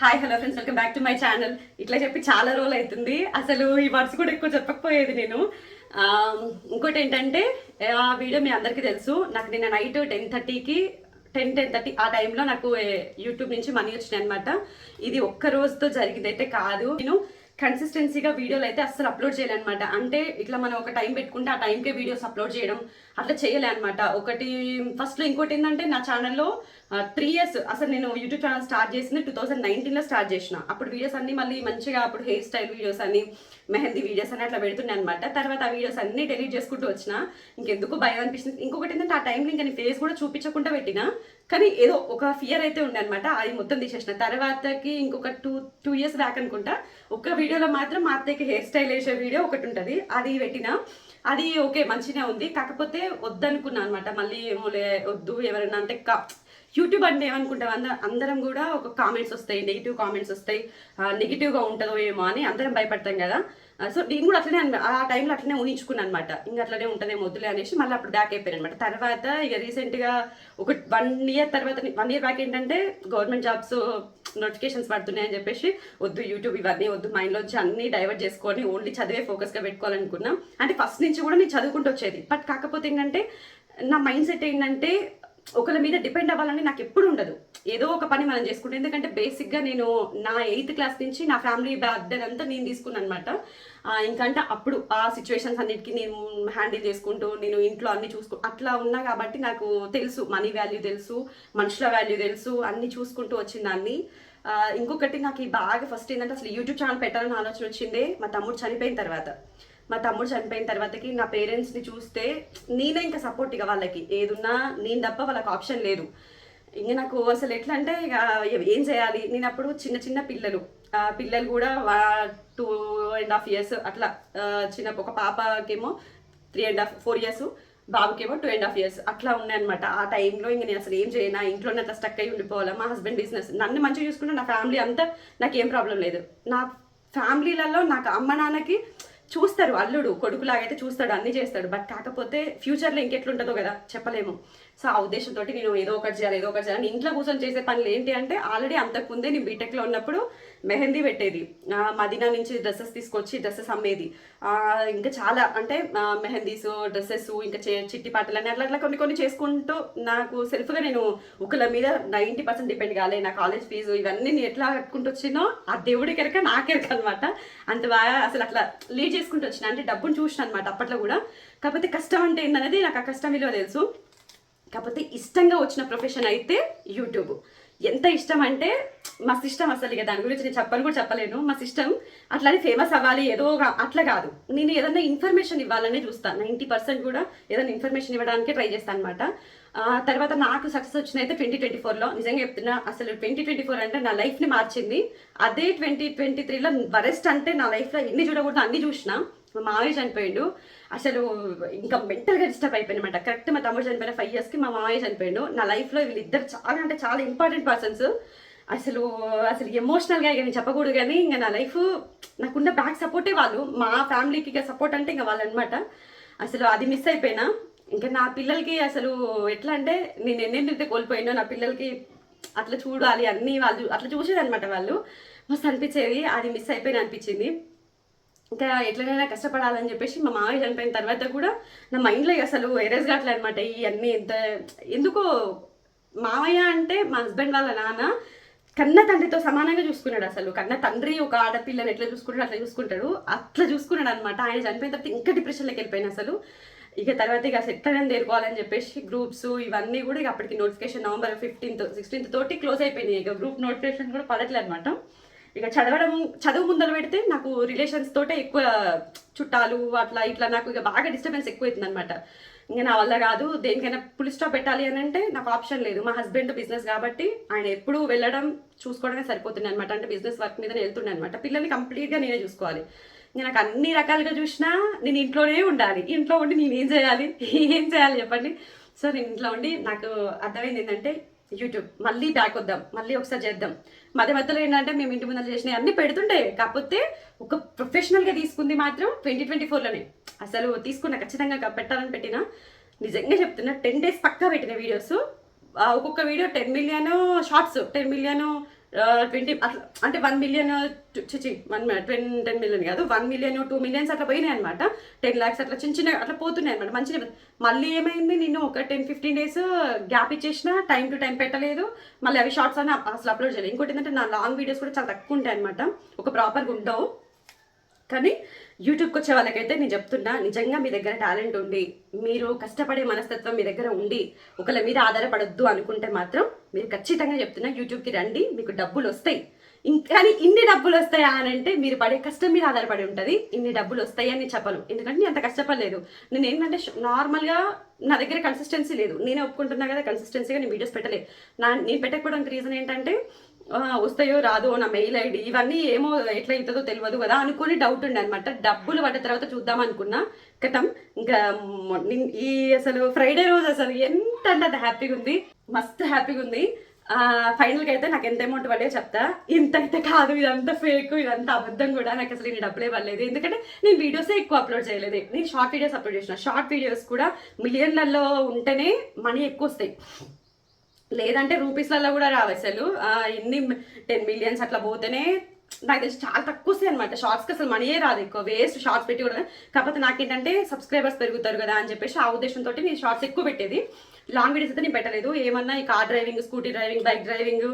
Hi hello friends welcome back to my channel ఇట్లా చెప్పి చాలా రోజులు అవుతుంది. అసలు ఈ వర్డ్స్ కూడా ఎక్కువ చెప్పకపోయేది నేను. ఇంకోటి ఏంటంటే ఆ వీడియో మీ అందరికీ తెలుసు. నాకు నిన్న నైట్ టెన్ థర్టీకి టెన్ టెన్ థర్టీ ఆ టైంలో నాకు యూట్యూబ్ నుంచి మనీ వచ్చినాయి అనమాట ఇది ఒక్క రోజుతో జరిగిందైతే కాదు. నేను కన్సిస్టెన్సీగా వీడియోలు అయితే అస్సలు అప్లోడ్ చేయాలన్నమాట అంటే ఇట్లా మనం ఒక టైం పెట్టుకుంటే ఆ టైంకే వీడియోస్ అప్లోడ్ చేయడం అట్లా చేయలే అనమాట ఒకటి ఫస్ట్లో ఇంకోటి ఏంటంటే నా ఛానల్లో త్రీ ఇయర్స్ అసలు నేను యూట్యూబ్ ఛానల్ స్టార్ట్ చేసింది టూ థౌసండ్ నైన్టీన్లో స్టార్ట్ చేసిన. అప్పుడు వీడియోస్ అన్ని మళ్ళీ మంచిగా అప్పుడు హెయిర్ స్టైల్ వీడియోస్ అని మెహందీ వీడియోస్ అని అట్లా పెడుతున్నాయి అనమాట తర్వాత ఆ వీడియోస్ అన్ని డిలీట్ చేసుకుంటూ వచ్చిన ఇంకెందుకు భయం అనిపించింది ఇంకొకటి ఏంటంటే ఆ టైంలో ఇంకా నేను ఫేస్ కూడా చూపించకుండా పెట్టిన కానీ ఏదో ఒక ఫియర్ అయితే ఉండే అనమాట అది మొత్తం తీసేసిన. తర్వాతకి ఇంకొక టూ టూ ఇయర్స్ బ్యాక్ అనుకుంటా ఒక్క వీడియోలో మాత్రం మా అత్తయ్యకి హెయిర్ స్టైల్ వేసే వీడియో ఒకటి ఉంటుంది. అది పెట్టిన. అది ఓకే మంచిగా ఉంది. కాకపోతే వద్దనుకున్నా అనమాట మళ్ళీ ఏమోలే వద్దు ఎవరైనా అంటే యూట్యూబ్ అంటే ఏమనుకుంటాం అంద అందరం కూడా ఒక కామెంట్స్ వస్తాయి నెగిటివ్ కామెంట్స్ వస్తాయి నెగిటివ్గా ఉంటుందో ఏమో అని అందరం భయపడతాం కదా. సో నేను కూడా అట్లనే ఆ టైంలో అట్లనే ఊహించుకున్నాను అనమాట ఇంకా అట్లనే ఉంటుందేమో వద్దులే అనేసి మళ్ళీ అప్పుడు బ్యాక్ అయిపోయాను అనమాట. తర్వాత ఇక రీసెంట్గా ఒక వన్ ఇయర్ తర్వాత వన్ ఇయర్ బ్యాక్ ఏంటంటే గవర్నమెంట్ జాబ్స్ నోటిఫికేషన్స్ పడుతున్నాయని చెప్పేసి వద్దు యూట్యూబ్ ఇవన్నీ వద్దు మైండ్లోంచి అన్ని డైవర్ట్ చేసుకొని ఓన్లీ చదివే ఫోకస్గా పెట్టుకోవాలనుకున్నాం. అంటే ఫస్ట్ నుంచి కూడా నేను చదువుకుంటూ వచ్చేది. బట్ కాకపోతే ఏంటంటే నా మైండ్ సెట్ ఏంటంటే ఒకరి మీద డిపెండ్ అవ్వాలని నాకు ఎప్పుడు ఉండదు. ఏదో ఒక పని మనం చేసుకుంటే ఎందుకంటే బేసిక్గా నేను నా ఎయిత్ క్లాస్ నుంచి నా ఫ్యామిలీ బర్త్డే అంతా నేను తీసుకున్నాను అనమాట ఇంకంటే అప్పుడు ఆ సిచ్యువేషన్స్ అన్నిటికీ నేను హ్యాండిల్ చేసుకుంటూ నేను ఇంట్లో అన్ని చూసుకు అట్లా ఉన్నా కాబట్టి నాకు తెలుసు మనీ వాల్యూ తెలుసు మనుషుల వాల్యూ తెలుసు అన్ని చూసుకుంటూ వచ్చిందాన్ని ఇంకొకటి నాకు ఈ బాగా ఫస్ట్ ఏంటంటే అసలు యూట్యూబ్ ఛానల్ పెట్టాలని ఆలోచన వచ్చిందే మా తమ్ముడు చనిపోయిన తర్వాత. మా తమ్ముడు చనిపోయిన తర్వాతకి నా పేరెంట్స్ని చూస్తే నేనే ఇంకా సపోర్ట్ ఇక వాళ్ళకి. ఏదున్నా నేను తప్ప వాళ్ళకి ఆప్షన్ లేదు. ఇంకా నాకు అసలు ఎట్లా అంటే ఇక ఏం చేయాలి? నేను అప్పుడు చిన్న చిన్న పిల్లలు. పిల్లలు కూడా టూ అండ్ హాఫ్ ఇయర్స్ అట్లా చిన్న ఒక పాపకేమో three and half four years బాబుకేమో two and half years అట్లా ఉన్నాయన్నమాట. ఆ టైంలో ఇంకా నేను అసలు ఏం చేయనా? ఇంట్లోనే అట్లా స్టక్ అయ్యి ఉండిపోవాలా? మా హస్బెండ్ బిజినెస్. నన్ను మంచిగా చూసుకుంటే నా ఫ్యామిలీ అంతా నాకు ఏం ప్రాబ్లం లేదు. నా ఫ్యామిలీలలో నాకు అమ్మ నాన్నకి చూస్తారు అల్లుడు కొడుకులాగైతే చూస్తాడు అన్ని చేస్తాడు. బట్ కాకపోతే ఫ్యూచర్లో ఇంకెట్లుంటుందో కదా చెప్పలేము. సో ఆ ఉద్దేశంతో నేను ఏదో ఒకటి చేయాలి ఏదో ఒకటి చేయాలి. ఇంట్లో కూర్చొని చేసే పనులు ఏంటి అంటే ఆల్రెడీ అంతకుముందే నేను బీటెక్లో ఉన్నప్పుడు మెహందీ పెట్టేది. మదీనా నుంచి డ్రెస్సెస్ తీసుకొచ్చి డ్రెస్సెస్ అమ్మేది. ఇంకా చాలా అంటే మెహందీస్ డ్రెస్సెస్ ఇంకా చే- చిట్టి పాటలు అని అట్లా అట్లా కొన్ని కొన్ని చేసుకుంటూ నాకు సెల్ఫ్గా నేను ఒకళ్ళ మీద నైంటీ పర్సెంట్ డిపెండ్ కాలే. నా కాలేజ్ ఫీజు ఇవన్నీ నేను ఎట్లా కట్టుకుంటూ వచ్చినో ఆ దేవుడి కెరక నాకెరక అనమాట అంత బాగా అసలు అట్లా లీడ్ చేసుకుంటూ వచ్చిన అంటే డబ్బును చూసిన అనమాట అప్పట్లో కూడా. కాకపోతే కష్టం అంటే ఏంటనేది నాకు ఆ కష్టం విలువ తెలుసు. కాకపోతే ఇష్టంగా వచ్చిన ప్రొఫెషన్ అయితే యూట్యూబ్. ఎంత ఇష్టం అంటే మా సిస్టమ్ అసలు ఇక దాని గురించి నేను చెప్పను కూడా చెప్పలేను. మా సిస్టమ్ అట్లానే ఫేమస్ అవ్వాలి ఏదో అట్లా కాదు. నేను ఏదైనా ఇన్ఫర్మేషన్ ఇవ్వాలనే చూస్తాను నైంటీ పర్సెంట్ కూడా ఏదైనా ఇన్ఫర్మేషన్ ఇవ్వడానికే ట్రై చేస్తాను అనమాట తర్వాత నాకు సక్సెస్ వచ్చిన అయితే ట్వంటీ ట్వంటీ ఫోర్లో నిజంగా చెప్తున్నా అసలు ట్వంటీ ట్వంటీ ఫోర్ అంటే నా లైఫ్ని మార్చింది. అదే ట్వంటీ ట్వంటీ త్రీలో వరెస్ట్ అంటే నా లైఫ్లో ఎన్ని చూడకూడదు అన్ని చూసిన. మా మావే చనిపోయిండు. అసలు ఇంకా మెంటల్గా డిస్టర్బ్ అయిపోయింది అనమాట కరెక్ట్ మా తమ్ముడు చనిపోయిన ఫైవ్ ఇయర్స్కి మా మామయ్య చనిపోయిండు. నా లైఫ్లో వీళ్ళిద్దరు చాలా అంటే చాలా ఇంపార్టెంట్ పర్సన్స్ అసలు అసలు ఎమోషనల్గా ఇక నేను చెప్పకూడదు కానీ ఇంకా నా లైఫ్ నాకున్న బ్యాక్ సపోర్టే వాళ్ళు. మా ఫ్యామిలీకి ఇక సపోర్ట్ అంటే ఇంకా వాళ్ళు అనమాట అసలు అది మిస్ అయిపోయినా. ఇంకా నా పిల్లలకి అసలు ఎట్లా అంటే నేను ఎన్నెన్నైతే కోల్పోయినో నా పిల్లలకి అట్లా చూడాలి అన్నీ వాళ్ళు అట్లా చూసేది అనమాట వాళ్ళు. మస్తు అనిపించేది. అది మిస్ అయిపోయిన అనిపించింది. ఇంకా ఎట్లనైనా కష్టపడాలని చెప్పేసి మా మామయ్య చనిపోయిన తర్వాత కూడా నా మైండ్లో అసలు ఎరేజ్ కావట్లే అనమాట ఇవన్నీ ఎంత ఎందుకో మామయ్య అంటే మా హస్బెండ్ వాళ్ళ నాన్న కన్న తండ్రితో సమానంగా చూసుకున్నాడు అసలు. కన్న తండ్రి ఒక ఆడపిల్లని ఎట్లా చూసుకుంటాడు అట్లా చూసుకుంటాడు. అట్లా చూసుకున్నాడు అనమాట ఆయన చనిపోయిన తర్వాత ఇంకా డిప్రెషన్లోకి వెళ్ళిపోయిన అసలు. ఇక తర్వాత ఇక సెట్ అని తేరుకోవాలని చెప్పేసి గ్రూప్స్ ఇవన్నీ కూడా ఇక అప్పటికి నోటిఫికేషన్ నవంబర్ ఫిఫ్టీన్త్ సిక్స్టీన్త్ తోటి క్లోజ్ అయిపోయినాయి. ఇక గ్రూప్ నోటిఫికేషన్ కూడా పడట్లేదు అనమాట ఇక చదవడం చదువు ముందర పెడితే నాకు రిలేషన్స్ తోటే ఎక్కువ చుట్టాలు అట్లా ఇట్లా నాకు ఇక బాగా డిస్టర్బెన్స్ ఎక్కువ అవుతుంది అనమాట ఇంకా నా వల్ల కాదు దేనికైనా పులి స్టాప్ పెట్టాలి అని అంటే నాకు ఆప్షన్ లేదు. మా హస్బెండ్ బిజినెస్ కాబట్టి ఆయన ఎప్పుడు వెళ్ళడం చూసుకోవడమే సరిపోతుంది అనమాట అంటే బిజినెస్ వర్క్ మీద వెళ్తుండే అనమాట పిల్లల్ని కంప్లీట్గా నేనే చూసుకోవాలి. ఇంకా నాకు అన్ని రకాలుగా చూసినా నేను ఇంట్లోనే ఉండాలి. ఇంట్లో ఉండి నేను ఏం చేయాలి? ఏం చేయాలి చెప్పండి? సో నేను ఇంట్లో ఉండి నాకు అర్థమైంది ఏంటంటే యూట్యూబ్ మళ్ళీ బ్యాక్ వద్దాం. మళ్ళీ ఒకసారి చేద్దాం. మధ్య మధ్యలో ఏంటంటే మేము ఇంటి ముందర చేసినవి అన్నీ పెడుతుండే కాకపోతే ఒక ప్రొఫెషనల్గా తీసుకుంది మాత్రం ట్వంటీ ట్వంటీ ఫోర్లోనే అసలు తీసుకున్న ఖచ్చితంగా పెట్టాలని పెట్టిన. నిజంగా చెప్తున్నా టెన్ డేస్ పక్కా పెట్టిన వీడియోస్ ఒక్కొక్క video ten million shorts ten million twenty అట్లా అంటే వన్ మిలియన్ చిచి వన్ టెన్ టెన్ మిలియన్ కాదు వన్ మిలియన్ టూ మిలియన్స్ అట్లా పోయినాయి అనమాట టెన్ ల్యాక్స్ అట్లా చిన్న చిన్న అట్లా పోతున్నాయి అనమాట మంచిగా మళ్ళీ ఏమైంది? నేను ఒక టెన్ ఫిఫ్టీన్ డేస్ గ్యాప్ ఇచ్చేసిన టైం టు టైం పెట్టలేదు. మళ్ళీ అవి షార్ట్స్ అని అసలు అప్లోడ్ చేయలేదు. ఇంకోటి ఏంటంటే నా లాంగ్ వీడియోస్ కూడా చాలా తక్కువ ఉంటాయి అనమాట ఒక ప్రాపర్గా ఉండవు. కానీ యూట్యూబ్కి వచ్చే వాళ్ళకైతే నేను చెప్తున్నా నిజంగా మీ దగ్గర టాలెంట్ ఉండి మీరు కష్టపడే మనస్తత్వం మీ దగ్గర ఉండి ఒకళ్ళ మీద ఆధారపడొద్దు అనుకుంటే మాత్రం మీరు ఖచ్చితంగా చెప్తున్నా యూట్యూబ్కి రండి మీకు డబ్బులు వస్తాయి కానీ ఇన్ని డబ్బులు వస్తాయా అని అంటే మీరు పడే కష్టం మీద ఆధారపడి ఉంటుంది. ఇన్ని డబ్బులు వస్తాయి అని చెప్పను. ఎందుకంటే నేను అంత కష్టపడలేదు. నేను ఏంటంటే నార్మల్గా నా దగ్గర కన్సిస్టెన్సీ లేదు. నేనే ఒప్పుకుంటున్నా కదా కన్సిస్టెన్సీగా నేను వీడియోస్ పెట్టలేదు నా నేను పెట్టకపోవడానికి రీజన్ ఏంటంటే వస్తాయో రాదో నా మెయిల్ ఐడి ఇవన్నీ ఏమో ఎట్లా అవుతుందో తెలియదు కదా అనుకుని డౌట్ ఉండే అనమాట డబ్బులు పడ్డ తర్వాత చూద్దాం అనుకున్నా. కథం ఇంకా ఈ అసలు ఫ్రైడే రోజు అసలు ఎంత అంటే అంత హ్యాపీగా ఉంది. మస్తు హ్యాపీగా ఉంది. ఫైనల్గా అయితే నాకు ఎంత అమౌంట్ పడే చెప్తా. ఇంత అయితే కాదు ఇదంతా ఫేక్ ఇదంతా అబద్ధం కూడా. నాకు అసలు నేను డబ్బులే పడలేదు. ఎందుకంటే నేను వీడియోసే ఎక్కువ అప్లోడ్ చేయలేదు. నేను షార్ట్ వీడియోస్ అప్లోడ్ చేసిన. షార్ట్ వీడియోస్ కూడా మిలియన్లలో ఉంటేనే మనీ ఎక్కువ వస్తాయి. లేదంటే రూపీస్లలో కూడా రావు అసలు. ఎన్ని ఇన్ని టెన్ మిలియన్స్ అట్లా పోతేనే నాకు తెలిసి చాలా తక్కువ వస్తాయి అనమాట షార్ట్స్కి అసలు మనీయే రాదు ఎక్కువ. వేస్ట్ షార్ట్స్ పెట్టి కూడా. కాకపోతే నాకేంటంటే సబ్స్క్రైబర్స్ పెరుగుతారు కదా అని చెప్పేసి ఆ ఉద్దేశంతో నేను షార్ట్స్ ఎక్కువ పెట్టేది. లాంగ్ వీడియోస్ అయితే నేను పెట్టలేదు. ఏమన్నా ఈ car driving scooty driving bike driving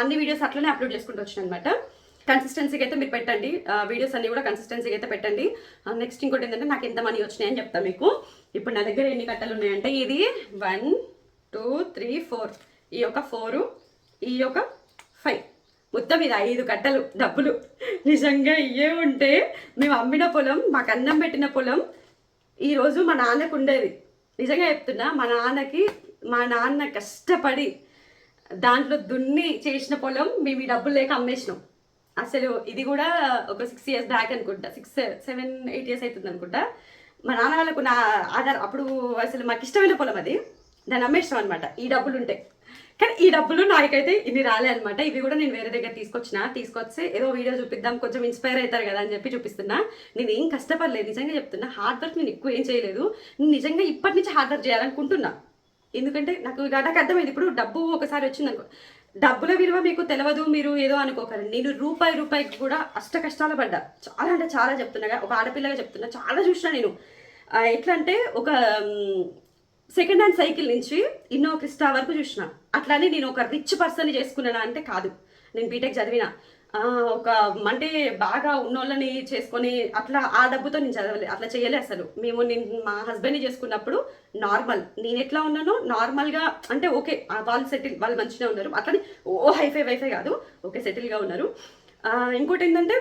అన్ని వీడియోస్ అట్లనే అప్లోడ్ చేసుకుంటూ వచ్చాను అనమాట కన్సిస్టెన్సీకి అయితే మీరు పెట్టండి. వీడియోస్ అన్ని కూడా కన్సిస్టెన్సీకి అయితే పెట్టండి. నెక్స్ట్ ఇంకోటి ఏంటంటే నాకు ఎంత మనీ వచ్చినాయని చెప్తాను మీకు. ఇప్పుడు నా దగ్గర ఎన్ని కట్టలు ఉన్నాయంటే ఇది వన్ టూ త్రీ ఫోర్ ఈ యొక్క ఫోరు ఈ యొక్క ఫైవ్ మొత్తం ఇది ఐదు కట్టలు డబ్బులు. నిజంగా ఇవే ఉంటే మేము అమ్మిన పొలం మాకు అన్నం పెట్టిన పొలం ఈరోజు మా నాన్నకు ఉండేది. నిజంగా చెప్తున్నా మా నాన్నకి మా నాన్న కష్టపడి దాంట్లో దున్ని చేసిన పొలం మేము ఈ డబ్బులు లేక అమ్మేసినాం. అసలు ఇది కూడా ఒక సిక్స్ ఇయర్స్ బ్యాక్ అనుకుంటా సిక్స్ సెవెన్ ఎయిట్ ఇయర్స్ అవుతుంది అనుకుంటా మా నాన్న వాళ్ళకు నా ఆధార్ అప్పుడు అసలు మాకు ఇష్టమైన పొలం అది. దాన్ని అమ్మేసినాం అనమాట ఈ డబ్బులు ఉంటాయి కానీ ఈ డబ్బులు నాకైతే ఇన్ని రాలే అనమాట ఇవి కూడా నేను వేరే దగ్గర తీసుకొచ్చిన. తీసుకొచ్చి ఏదో వీడియో చూపిద్దాం కొంచెం ఇన్స్పైర్ అవుతారు కదా అని చెప్పి చూపిస్తున్నా. నేను ఏం కష్టపడలేదు. నిజంగా చెప్తున్నా హార్డ్ వర్క్ నేను ఎక్కువ ఏం చేయలేదు. నేను నిజంగా ఇప్పటి నుంచి హార్డ్ వర్క్ చేయాలనుకుంటున్నా. ఎందుకంటే నాకు నాకు అర్థమైంది. ఇప్పుడు డబ్బు ఒకసారి వచ్చింది అనుకో డబ్బుల విలువ మీకు తెలియదు మీరు ఏదో అనుకోకండి. నేను రూపాయి రూపాయికి కూడా అష్ట కష్టాలు పడ్డా. చాలా అంటే చాలా చెప్తున్నా. ఒక ఆడపిల్లగా చెప్తున్నా. చాలా చూసిన నేను. ఎట్లా అంటే ఒక సెకండ్ హ్యాండ్ సైకిల్ నుంచి ఇన్నో క్రిస్టా వరకు చూసిన. అట్లానే నేను ఒక రిచ్ పర్సన్ చేసుకున్నానా అంటే కాదు. నేను బీటెక్ చదివిన. ఒక అంటే బాగా ఉన్నోళ్ళని చేసుకొని అట్లా ఆ డబ్బుతో నేను చదవలే అట్లా చేయలే అసలు. మేము నేను మా హస్బెండ్ని చేసుకున్నప్పుడు నార్మల్ నేను ఎట్లా ఉన్నానో నార్మల్గా అంటే ఓకే వాళ్ళు సెటిల్ వాళ్ళు మంచిగా ఉన్నారు. అట్లానే ఓ హైఫై వైఫై కాదు. ఓకే సెటిల్గా ఉన్నారు. ఇంకోటి ఏంటంటే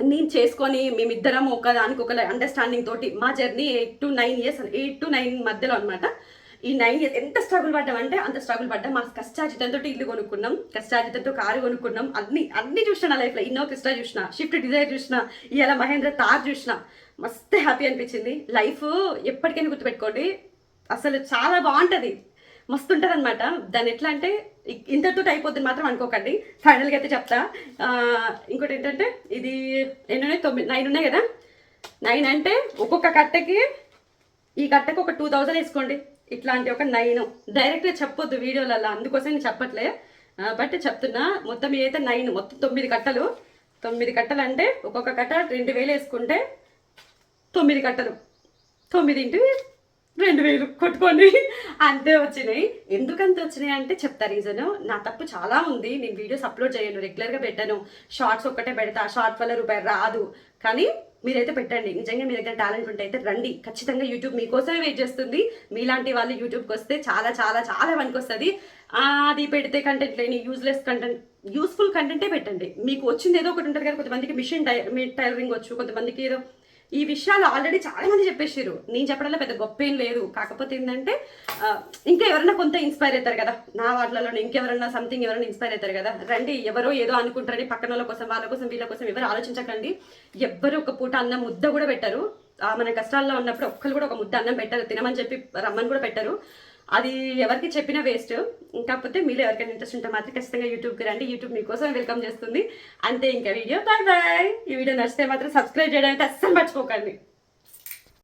నేను చేసుకొని మేమిద్దరం ఒకదానికి ఒక అండర్స్టాండింగ్ తోటి మా journey eight to nine years eight to nine మధ్యలో అనమాట ఈ నైన్ ఇయర్స్ ఎంత స్ట్రగుల్ పడ్డామంటే అంత స్ట్రగుల్ పడ్డాం. మా కష్టాజితంతో ఇల్లు కొనుక్కున్నాం కష్టాజితంతో కారు కొనుక్కున్నాం. అన్ని అన్ని చూసిన నా లైఫ్లో ఇన్నో క్రిస్టా చూసిన షిఫ్ట్ డిజైర్ చూసిన ఇవాళ మహేంద్ర తార్ చూసిన మస్తు హ్యాపీ అనిపించింది. లైఫ్ ఎప్పటికైనా గుర్తుపెట్టుకోండి. అసలు చాలా బాగుంటుంది. మస్తు ఉంటుంది అనమాట దాన్ని ఎట్లా అంటే ఇ- ఇంతటితో అయిపోతుంది మాత్రం అనుకోకండి. ఫైనల్గా అయితే చెప్తా. ఇంకోటి ఏంటంటే ఇది ఎన్ని ఉన్నాయి తొమ్మిది నైన్ ఉన్నాయి కదా? నైన్ అంటే ఒక్కొక్క కట్టకి ఈ కట్టకు ఒక టూ థౌజండ్ వేసుకోండి. ఇట్లాంటి ఒక నైన్ డైరెక్ట్గా చెప్పొద్దు వీడియోలలో అందుకోసం నేను చెప్పట్లే. బట్ చెప్తున్నా మొత్తం ఏదైతే నైన్ మొత్తం తొమ్మిది కట్టలు తొమ్మిది కట్టలు అంటే ఒక్కొక్క కట్ట రెండు వేలు వేసుకుంటే తొమ్మిది కట్టలు. తొమ్మిది ఇంటి రెండు వేలు కొట్టుకొని అంతే వచ్చినాయి. ఎందుకంత వచ్చినాయి అంటే చెప్తా రీజన్ నా తప్పు చాలా ఉంది. నేను వీడియోస్ అప్లోడ్ చేయను రెగ్యులర్గా పెట్టాను. షార్ట్స్ ఒక్కటే పెడతా. షార్ట్ వల్ల రూపాయి రాదు. కానీ మీరైతే పెట్టండి. నిజంగా మీ దగ్గర టాలెంట్ ఉంటే అయితే రండి. ఖచ్చితంగా యూట్యూబ్ మీకోసమే వెయిట్ చేస్తుంది. మీలాంటి వాళ్ళు యూట్యూబ్కి వస్తే చాలా చాలా చాలా పనికి వస్తుంది. అది పెడితే కంటెంట్ లేని యూజ్లెస్ కంటెంట్ యూస్ఫుల్ కంటెంటే పెట్టండి. మీకు వచ్చింది ఏదో ఒకటి ఉంటుంది కదా. కొంతమందికి మిషన్ టై టైలరింగ్ వచ్చు. కొంతమందికి ఏదో ఈ విషయాలు ఆల్రెడీ చాలా మంది చెప్పేసారు నేను చెప్పడంలో పెద్ద గొప్ప ఏం లేదు. కాకపోతే ఏంటంటే ఇంకా ఎవరైనా కొంత ఇన్స్పైర్ అవుతారు కదా. నా వాటిలలో ఇంకెవరన్నా సంథింగ్ ఎవరైనా ఇన్స్పైర్ అవుతారు కదా. రండి ఎవరో ఏదో అనుకుంటారని పక్కన వాళ్ళ కోసం వాళ్ళ కోసం వీళ్ళ కోసం ఎవరు ఆలోచించకండి. ఎవ్వరు ఒక పూట అన్నం ముద్ద కూడా పెట్టరు. మన కష్టాల్లో ఉన్నప్పుడు ఒక్కరు కూడా ఒక ముద్ద అన్నం పెట్టారు. తినమని చెప్పి రమ్మని కూడా పెట్టరు. అది ఎవరికి చెప్పినా వేస్ట్ కాకపోతే మీరు ఎవరికైనా ఇంట్రెస్ట్ ఉంటే మాత్రం ఖచ్చితంగా యూట్యూబ్కి రండి. యూట్యూబ్ మీకోసం వెల్కమ్ చేస్తుంది. అంతే ఇంకా వీడియో బాయ్ బాయ్ ఈ వీడియో నచ్చితే మాత్రం సబ్స్క్రైబ్ చేయడం అయితే అస్సలు మర్చిపోకండి.